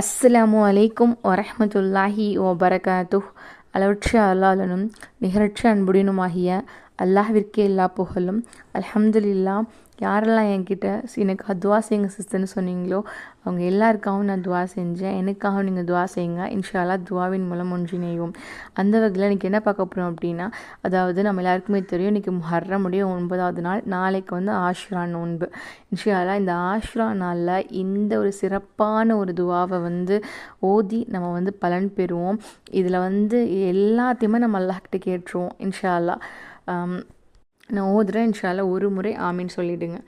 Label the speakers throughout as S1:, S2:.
S1: அஸ்ஸலாமு அலைக்கும் வரஹமத்துல்லாஹி ஓ பரகாத்து அளவற்ற அல்லாலனும் நிகரற்ற அன்புடனுமாகிய அல்லாஹ்விற்கே எல்லா புகழும். அலமதுல்லா யாரெல்லாம் என்கிட்ட எனக்கு துவா செய்யுங்க சிஸ்டர்னு சொன்னீங்களோ அவங்க எல்லாருக்காகவும் நான் துவா செஞ்சேன். எனக்காகவும் நீங்கள் துவா செய்யுங்க. இன்ஷால்லா துவாவின் மூலம் ஒன்றிணையும் அந்த வகையில் இன்றைக்கி என்ன பார்க்க போகிறோம் அப்படின்னா அதாவது நம்ம எல்லாருக்குமே தெரியும் இன்றைக்கி முஹர்ரமுடைய ஒன்பதாவது நாள் நாளைக்கு வந்து ஆஷ்ரா நோன்பு. இன்ஷால்லா இந்த ஆஷ்ரா நாளில் இந்த ஒரு சிறப்பான ஒரு துவாவை வந்து ஓதி நம்ம வந்து பலன் பெறுவோம். இதில் வந்து எல்லாத்தையுமே நம்ம அல்லாஹ்கிட்ட கேட்டுருவோம் இன்ஷா நான் ஓதுறேன் இன்ஷால ஒரு முறை ஆமீன் சொல்லிவிடுங்க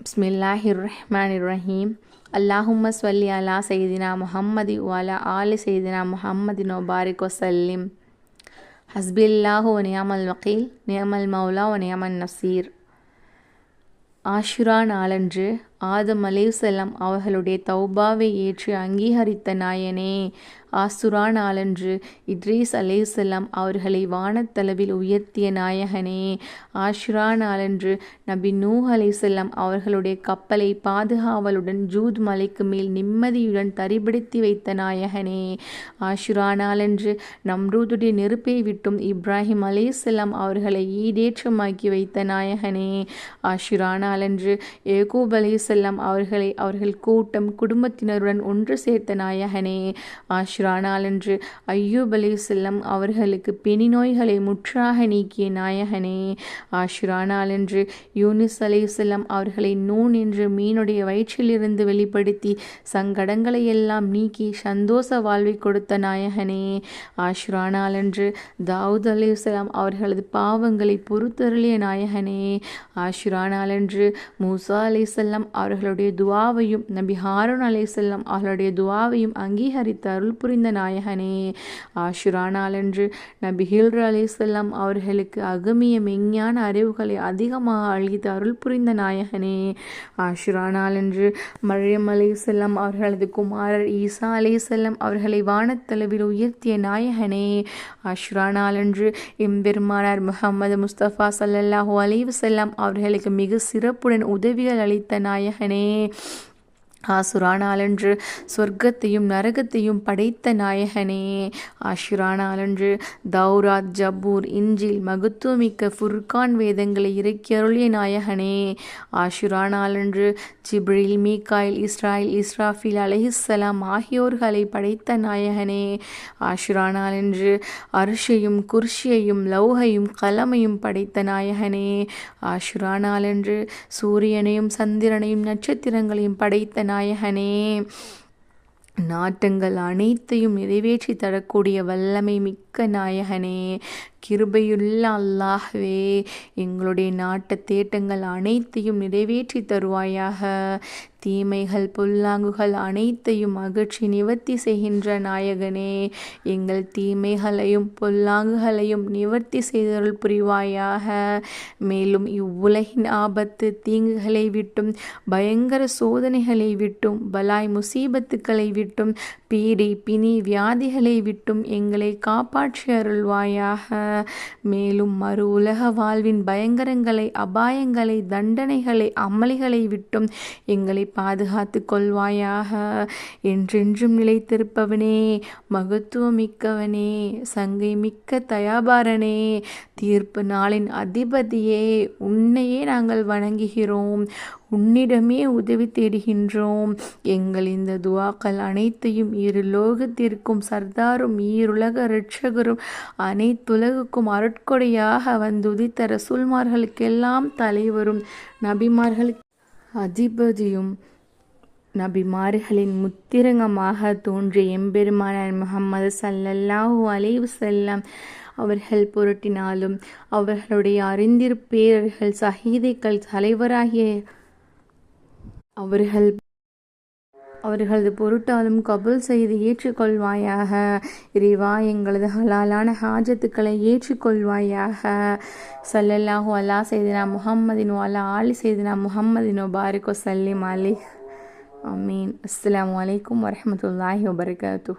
S1: பிஸ்மில்லாஹிர் ரஹ்மான் ரஹீம். அல்லாஹும்ம ஸ்வல்லி அலா சைதினா முஹம்மதி வலா ஆலி சைதினா முஹம்மதின் வபாரிக் வசல்லிம் ஹஸ்பில்லாஹு வ நியாமல் வக்கீல் நியமல் மௌலா வ நசீர். ஆஷுரா நாளன்று ஆதம் அலையுசல்லாம் அவர்களுடைய தௌபாவை ஏற்று அங்கீகரித்த நாயனே ஆசுரா நாளன்று இத்ரீஸ் அலேசல்லாம் அவர்களை வானத்தளவில் உயர்த்திய நாயகனே. ஆஷுரா நாளன்று நபி நூஹ் அலேசல்லாம் அவர்களுடைய கப்பலை பாதுகாவலுடன் ஜூத் மலைக்கு மேல் நிம்மதியுடன் தரிபிடித்து வைத்த நாயகனே. ஆஷுரா நாளன்று நம்ரூதுடைய நெருப்பை விட்டும் இப்ராஹிம் அலேசல்லாம் அவர்களை ஈடேற்றமாக்கி வைத்த நாயகனே. ஆஷுரா நாளன்று ஏகூப் அலேசல்லாம் அவர்களை அவர்கள் கூட்டம் குடும்பத்தினருடன் ஒன்று சேர்த்த நாயகனே. ஆஷ்ரா நாளன்று ஐயூப் செல்லம் அவர்களுக்கு பிணி நோய்களை முற்றாக நீக்கிய நாயகனே ஆஷ்ரா யூனிஸ் யூனிஸ் செல்லம் அவர்களை நூன் என்று மீனுடைய வயிற்றிலிருந்து வெளிப்படுத்தி சங்கடங்களை எல்லாம் நீக்கி சந்தோஷ வாழ்வை கொடுத்த நாயகனே ஆஷ்ரா தாவூத் தாவூத் அலையுசலாம் அவர்களது பாவங்களை பொறுத்தருளிய நாயகனே ஆஷ்ரா மூசா செல்லம் அவர்களுடைய துவாவையும் நபி ஹாரூன் செல்லம் அவர்களுடைய துவாவையும் அங்கீகரித்த அருள் புரிந்த நாயகனே ஆஷுரா நாளன்று நபி ஹில்ரு அலிசல்லாம் அவர்களுக்கு அகமிய மெஞ்ஞான அறிவுகளை அதிகமாக அழித்து அருள் புரிந்த நாயகனே ஆஷுரா நாளன்று மரியம் அலிசல்லாம் அவர்களது குமாரர் ஈசா அலைசல்லாம் அவர்களை வானத்தளவில் உயர்த்திய நாயகனே ஆஷுரா நாளன்று எம்பெருமானார் முகமது முஸ்தபா சல்லல்லாஹு அலைஹி வஸல்லம் அவர்களுக்கு மிக சிறப்புடன் உதவிகள் அளித்த நாயகனே. ஆசுரா நாளன்று சொர்க்கத்தையும் நரகத்தையும் படைத்த நாயகனே. ஆஷுரா நாளன்று தௌராத் ஜபூர் இஞ்சில் மகத்துவமிக்க ஃபுர்கான் வேதங்களை இறக்கியருளிய நாயகனே. ஆஷுரா நாளன்று ஜிப்ரில் மீகாயில் இஸ்ராயில் இஸ்ராஃபில் அலஹிஸ்ஸலாம் ஆகியோர்களை படைத்த நாயகனே. ஆஷுரா நாளன்று அரிஷையும் குர்ஷியையும் லௌகையும் கலமையும் படைத்த நாயகனே. ஆஷுரா நாளன்று சூரியனையும் சந்திரனையும் நட்சத்திரங்களையும் படைத்த நாயகனே நாட்டங்கள் அனைத்தையும் நிறைவேற்றி தரக்கூடிய வல்லமை மிக்க நாயகனே கிருபையுள்ள அல்லாஹ்வே எங்களுடைய நாட்டு தேட்டங்கள் அனைத்தையும் நிறைவேற்றி தருவாயாக. தீமைகள் புல்லாங்குகள் அனைத்தையும் அகற்றி நிவர்த்தி செய்கின்ற நாயகனே எங்கள் தீமைகளையும் பொல்லாங்குகளையும் நிவர்த்தி செய்தருள் புரிவாயாக. மேலும் இவ்வுலகின் ஆபத்து தீங்குகளை விட்டும் பயங்கர சோதனைகளை விட்டும் பலாய் முசீபத்துக்களை விட்டும் பீடி பிணி வியாதிகளை விட்டும் எங்களை காப்பாற்றி அருள்வாயாக மேலும் மறு உலக வாழ்வின் பயங்கரங்களை அபாயங்களை தண்டனைகளை அமளிகளை விட்டும் எங்களை பாதுகாத்து கொள்வாயாக. என்றென்றும் நிலைத்திருப்பவனே மகத்துவமிக்கவனே சங்கை மிக்க தயாபாரனே தீர்ப்பு நாளின் அதிபதியே உன்னையே நாங்கள் வணங்குகிறோம். உன்னிடமே உதவி தேடுகின்றோம். எங்கள் இந்த துவாக்கள் அனைத்தையும் இரு லோகத்திற்கும் சர்தாரும் ஈருலக ரட்சகரும் அனைத்துலகுக்கும் அருட்கொடையாக வந்து உதித்த ரசூல்மார்களுக்கெல்லாம் தலைவரும் நபிமார்களுக்கு அதிபதியும் நபிமார்களின் முத்திரங்கமாக தோன்றிய எம்பெருமானார் முகமது சல்லல்லாஹூ அலைவு செல்லம் அவர்கள் புரட்டினாலும் அவர்களுடைய அறிந்திருப்பேரர்கள் சஹீதைகள் தலைவராகிய அவர்கள் அவர்களது பொருட்டாலும் கபுல் செய்து ஏற்றுக்கொள்வாயாக. இறைவா எங்களது ஹலாலான ஹாஜத்துக்களை ஏற்றுக்கொள்வாயாக. சல்லல்லாஹு அலா செய்தினா முஹம்மதின் அலா ஆலி செய்தினா முகம்மதின் பாரிகோ சல்லிம் அலி அமீன். அஸ்லாம் வலைக்கம் வரமத்துல்லாஹி வபர்காத்து